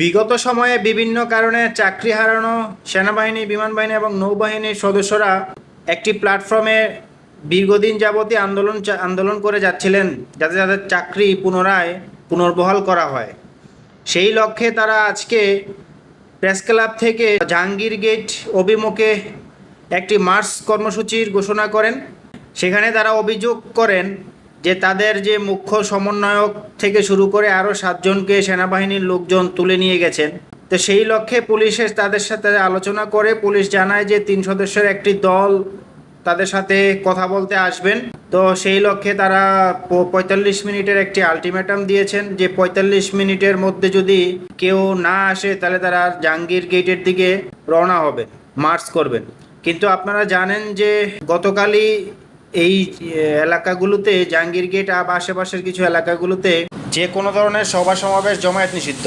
বিগত সময়ে বিভিন্ন কারণে চাকরি হারানো সেনাবাহিনী বিমান বাহিনী এবং নৌবাহিনীর সদস্যরা একটি প্ল্যাটফর্মে দীর্ঘদিন যাবতীয় আন্দোলন আন্দোলন করে যাচ্ছিলেন যাতে তাদের চাকরি পুনরায় পুনর্বহাল করা হয়। সেই লক্ষ্যে তারা আজকে প্রেস ক্লাব থেকে জাহাঙ্গীর গেট অভিমুখে একটি মার্চ কর্মসূচির ঘোষণা করেন। সেখানে তারা অভিযোগ করেন যে তাদের যে মুখ্য সমন্বয়ক থেকে শুরু করে আরও সাতজনকে সেনাবাহিনীর লোকজন তুলে নিয়ে গেছেন। তো সেই লক্ষ্যে পুলিশের তাদের সাথে আলোচনা করে পুলিশ জানায় যে তিন সদস্যের একটি দল তাদের সাথে কথা বলতে আসবেন। তো সেই লক্ষ্যে তারা পঁয়তাল্লিশ মিনিটের একটি আলটিমেটাম দিয়েছেন যে পঁয়তাল্লিশ মিনিটের মধ্যে যদি কেউ না আসে তাহলে তারা জাহাঙ্গীর গেটের দিকে রওনা হবে মার্চ করবেন। কিন্তু আপনারা জানেন যে গতকালই এই এলাকাগুলোতে জাহাঙ্গীর গেট আর আশেপাশের কিছু এলাকাগুলোতে যে কোনো ধরনের সভা সমাবেশ জমায়েত নিষিদ্ধ।